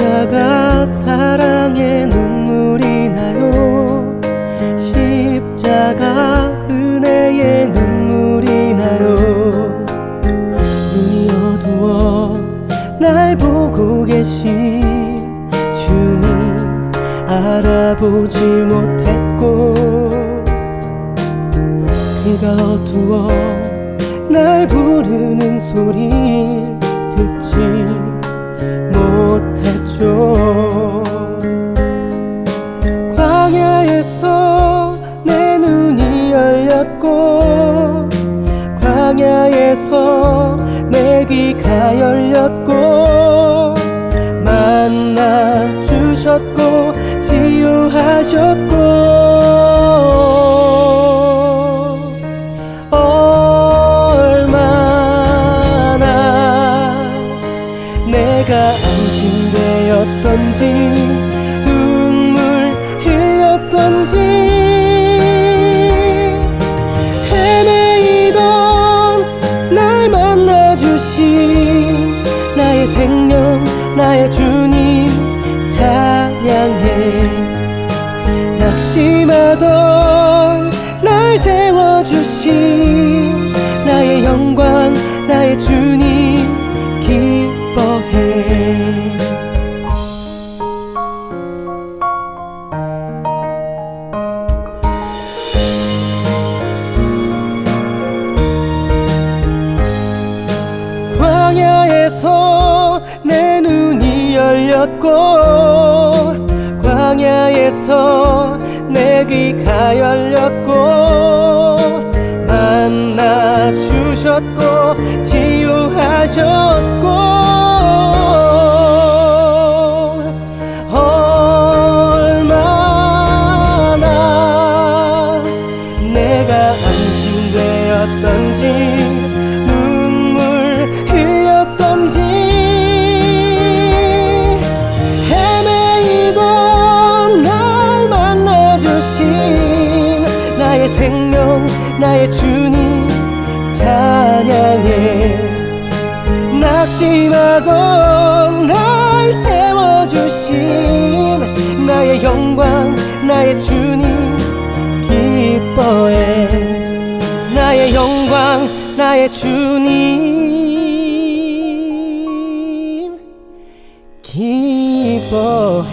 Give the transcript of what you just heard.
십자가 사랑의 눈물이 나요. 십자가 은혜의 눈물이 나요. 눈이 어두워 날 보고 계신 주님 알아보지 못했고. 그가 어두워 날 부르는 소리 듣지 광야에서 내 눈이 열렸고 광야에서 내 귀가 열렸고 만나 주셨고 치유하셨고 내가 안심되었던지 눈물 흘렸던지 헤매이던 날 만나주신 나의 생명 나의 주님 찬양해. 낙심하던 날 세워주신 나의 영광 나의 주님 기뻐해. 광야에서 내 눈이 열렸고 광야에서 내 귀가 열렸고 만나 주셨고 치유하셨고 생명 나의 주님 찬양해. 낙심하던 날 세워주신 나의 영광 나의 주님 기뻐해. 나의 영광 나의 주님 기뻐해